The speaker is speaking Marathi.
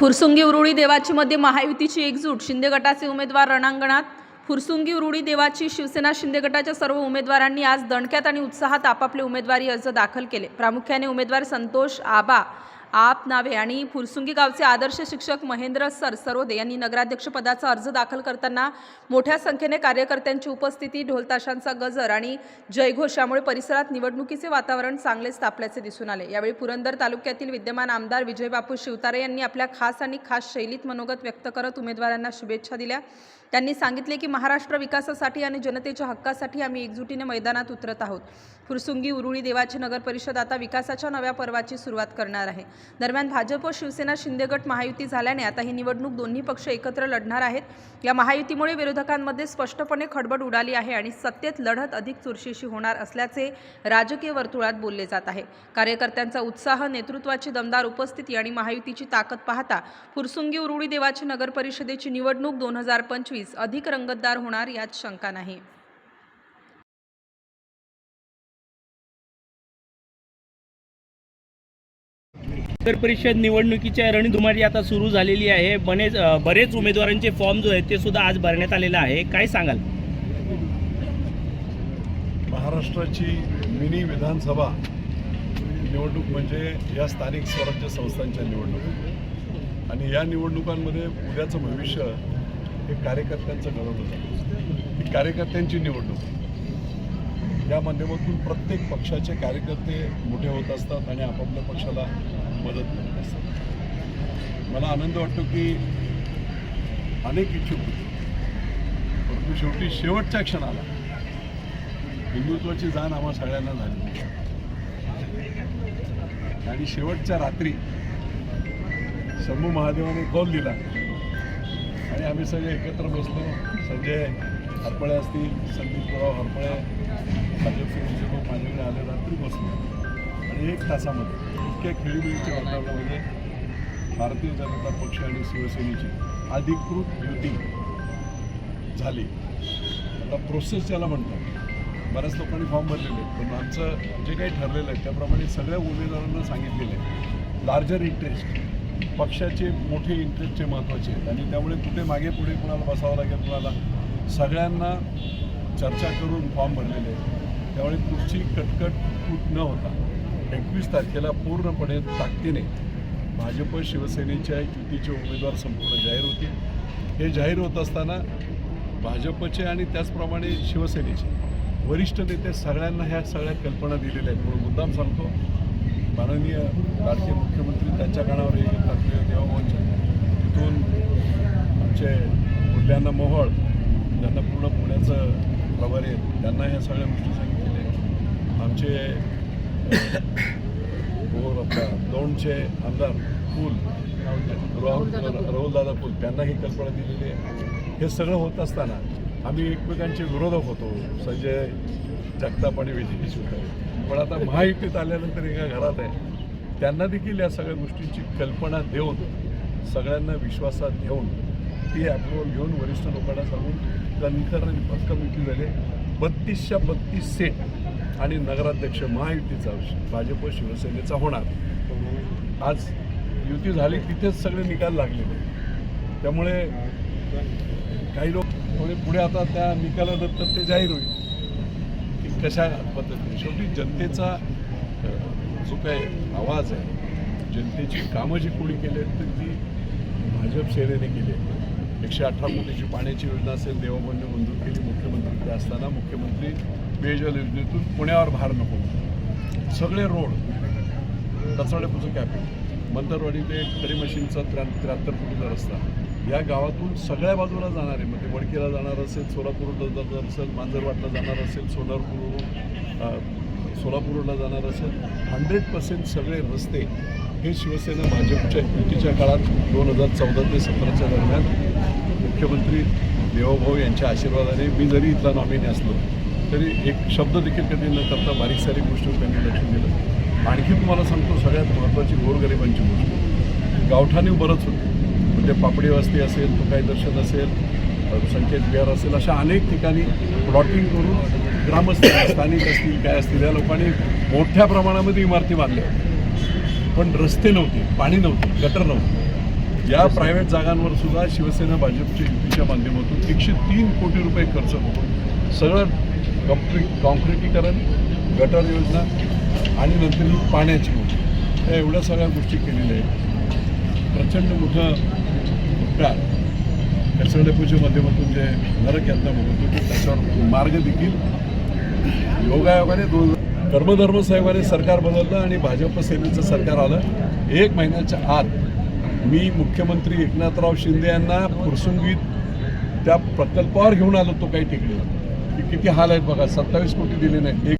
फुरसुंगी उरुळी देवाची मध्ये महायुतीची एकजूट शिंदे गटाचे उमेदवार रणांगणात. फुरसुंगी उरुळी देवाची शिवसेना शिंदे गटाच्या सर्व उमेदवारांनी आज दणक्यात आणि उत्साहात आपापले उमेदवारी अर्ज दाखल केले. प्रामुख्याने उमेदवार संतोष आबा आप नावे आणि फुरसुंगी गावचे आदर्श शिक्षक महेंद्र सर सरोदे यांनी नगराध्यक्षपदाचा अर्ज दाखल करताना मोठ्या संख्येने कार्यकर्त्यांची उपस्थिती ढोलताशांचा गजर आणि जयघोषामुळे परिसरात निवडणुकीचे वातावरण चांगलेच तापल्याचे दिसून आले. यावेळी पुरंदर तालुक्यातील विद्यमान आमदार विजयबापू शिवतारे यांनी आपल्या खास आणि खास शैलीत मनोगत व्यक्त करत उमेदवारांना शुभेच्छा दिल्या. त्यांनी सांगितले की महाराष्ट्र विकासासाठी आणि जनतेच्या हक्कासाठी आम्ही एकजुटीने मैदानात उतरत आहोत. फुरसुंगी उरुळी देवाची नगर परिषद आता विकासाच्या नव्या पर्वाची सुरुवात करणार आहे. दरम्यान भाजप शिवसेना शिंदेगट महायुती झाल्याने आता ही निवडणूक दोन्ही पक्ष एकत्र लढणार आहेत. या महायुतीमुळे विरोधकांमध्ये स्पष्टपणे खडबड उडाली आहे आणि सत्तेत लढत अधिक चुरशीशी होणार असल्याचे राजकीय वर्तुळात बोलले जात आहे. कार्यकर्त्यांचा उत्साह नेतृत्वाची दमदार उपस्थिती आणि महायुतीची ताकद पाहता फुरसुंगी उरुळी देवाची नगर परिषदेची निवडणूक दोन हजार पंचवीस अधिक रंगतदार होणार यात शंका नाही. नगर परिषद निवडणुकीच्या रणधुमारी आता सुरू झालेली आहे. बनेच बरेच उमेदवारांचे फॉर्म जो आहेत ते सुद्धा आज भरण्यात आलेलं आहे. काय सांगाल? महाराष्ट्राची मिनी विधानसभा निवडणूक म्हणजे या स्थानिक स्वराज्य संस्थांच्या निवडणूक. आणि या निवडणुकांमध्ये उद्याचं भविष्य हे कार्यकर्त्यांचं घडवलं जातं ही कार्यकर्त्यांची निवडणूक. या माध्यमातून प्रत्येक पक्षाचे कार्यकर्ते मोठे होत असतात आणि आपापल्या पक्षाला मदत करत असतात. मला आनंद वाटतो की अनेक इच्छुक होते. परंतु शेवटी शेवटच्या क्षणाला हिंदुत्वाची जाण आम्हा सगळ्यांना झाली. आणि शेवटच्या रात्री शंभू महादेवाने कौल दिला. आणि आम्ही सगळे एकत्र बसलो. संजय हरपळे असतील संदीपराव हरपळे भाजपचे लोक माझ्याकडे आले रात्री बसलो. एक तासामध्ये इतक्या खेळीमेळीच्या वातावरणामध्ये भारतीय जनता पक्ष आणि शिवसेनेची अधिकृत युती झाली. आता प्रोसेस ज्याला म्हणतात बऱ्याच लोकांनी फॉर्म भरलेले आहेत पण आमचं जे काही ठरलेलं आहे त्याप्रमाणे सगळ्या उमेदवारांना सांगितलेलं आहे. लार्जर इंटरेस्ट पक्षाचे मोठे इंटरेस्टचे महत्त्वाचे आहेत. आणि त्यामुळे कुठे मागे पुढे कुणाला बसावं लागेल कुणाला सगळ्यांना चर्चा करून फॉर्म भरलेले आहेत. त्यामुळे कुठची कटकट फूट न होता? एकवीस तारखेला पूर्णपणे ताकदीने भाजप शिवसेनेच्या युतीचे उमेदवार संपूर्ण जाहीर होतील. हे जाहीर होत असताना भाजपचे आणि त्याचप्रमाणे शिवसेनेचे वरिष्ठ नेते सगळ्यांना ह्या सगळ्या कल्पना दिलेल्या आहेत. म्हणून मुद्दाम सांगतो माननीय भारतीय मुख्यमंत्री त्यांच्या कानावर हे येतात देवाभावांच्या तिथून आमचे मुल्यांना मोहळ ज्यांना पूर्ण पुण्याचं प्रभारी आहेत त्यांना ह्या सगळ्या गोष्टी सांगितलेल्या आहेत. आमचे आपला दौंडचे आमदार पूल राहुल राहुलदादा पूल त्यांना ही कल्पना दिलेली आहे. हे सगळं होत असताना आम्ही एकमेकांचे विरोधक होतो. संजय जगताप आणि विजय पण आता महायुतीत आल्यानंतर एका घरात आहे. त्यांना देखील या सगळ्या गोष्टींची कल्पना देऊन सगळ्यांना विश्वासात घेऊन ती अप्रुव्हल घेऊन वरिष्ठ लोकांना सांगून कणखर आणि पक्कम युती झाले. बत्तीसच्या बत्तीस सेट आणि नगराध्यक्ष महायुतीचा भाजप शिवसेनेचा होणार. आज युती झाली तिथेच सगळे निकाल लागलेले त्यामुळे काही लोक थोडे पुढे आता त्या निकालानंतर ते जाहीर होईल. की कशा पद्धतीने? शेवटी जनतेचा जो काही आवाज आहे जनतेची कामं जी कोणी केली आहेत तर ती भाजप सेनेने केली आहेत. एकशे अठरा कोटीची पाण्याची योजना असेल देवाबंद मंजूर केली मुख्यमंत्री असताना मुख्यमंत्री पेयजल योजनेतून पुण्यावर भार नको सगळे रोड कचराड्यापासून कॅपिटल मंतरवाडी ते खडी मशीनचा त्र्या त्र्याहत्तर फुटीचा रस्ता. या गावातून सगळ्या बाजूला जाणारे म्हणजे मग ते वडकीला जाणार असेल सोलापूरला जाणार असेल मांजरवाटला जाणार असेल सोलापूर सोलापूरला जाणार असेल हंड्रेड पर्सेंट सगळे रस्ते हे शिवसेना भाजपच्या युतीच्या काळात दोन हजार चौदा ते सतराच्या दरम्यान मुख्यमंत्री देवभाऊ यांच्या आशीर्वादाने मी जरी इथला नॉमिनी असलो तरी एक शब्द देखील कधी न करता बारीक सारीक गोष्टी त्यांनी लक्ष दिलं. आणखी तुम्हाला सांगतो सगळ्यात महत्त्वाची गोरगरिबांची गोष्ट. गावठाणी बरंच होतं. म्हणजे पापडी वस्ती असेल तुकाई दर्शन असेल संकेत विहार असेल अशा अनेक ठिकाणी प्लॉटिंग करून ग्रामस्थ स्थानिक असतील काय असतील या लोकांनी मोठ्या प्रमाणामध्ये इमारती बांधल्या. होत्या. पण रस्ते नव्हते पाणी नव्हते गटर नव्हते. या प्रायव्हेट जागांवर सुद्धा शिवसेना भाजपच्या युतीच्या माध्यमातून एकशे तीन कोटी रुपये खर्च होतो सगळं कॉम्प्री कॉन्क्रिटीकरण गटर योजना आणि नंतर ही पाण्याची योजना. या एवढ्या सगळ्या गोष्टी केलेल्या आहेत. प्रचंड मोठं उपकार कचरा डेपोच्या माध्यमातून जे नरक यातना बघतो त्याच्यावर मार्ग देखील योगायोगाने दोन कर्मधर्म साहेबाने सरकार बदललं आणि भाजप सेनेचं सरकार आलं. एक महिन्याच्या आत मी मुख्यमंत्री एकनाथराव शिंदे यांना पुरसुंगीत त्या प्रकल्पावर घेऊन आलो तो काही टिकलेला की किती हाल आहेत बघा सत्तावीस कोटी दिले नाही.